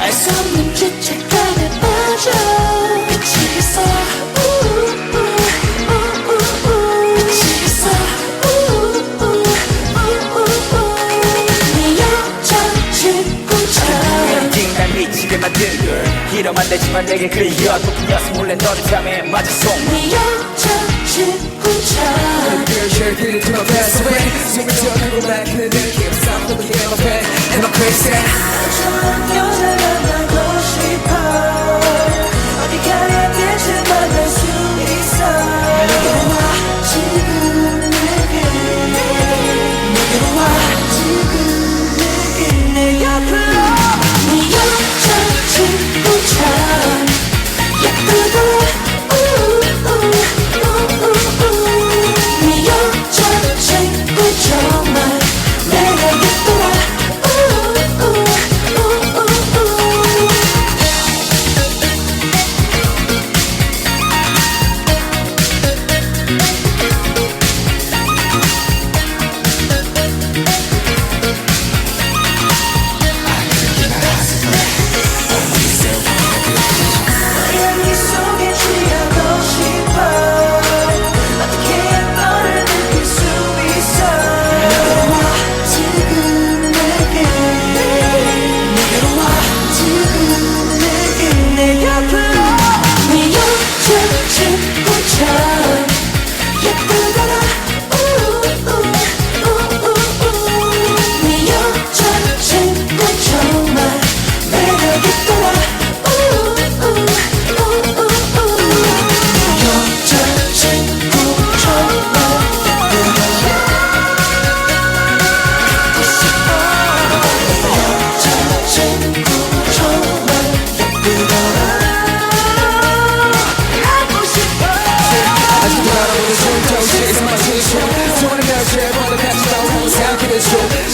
내알수 없는 죄책감에 빠져. 미치겠어. 미치겠어 날 미치게. 이러면 되지만 내게 끌려 또 그녀서 몰래 너를 잠에 맞아 속 네. 여자친 지금 저 그거 말 그대는 Keep something in my bed And I'm crazy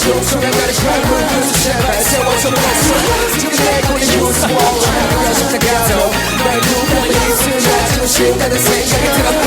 그러니까 그게 제일 중요하다.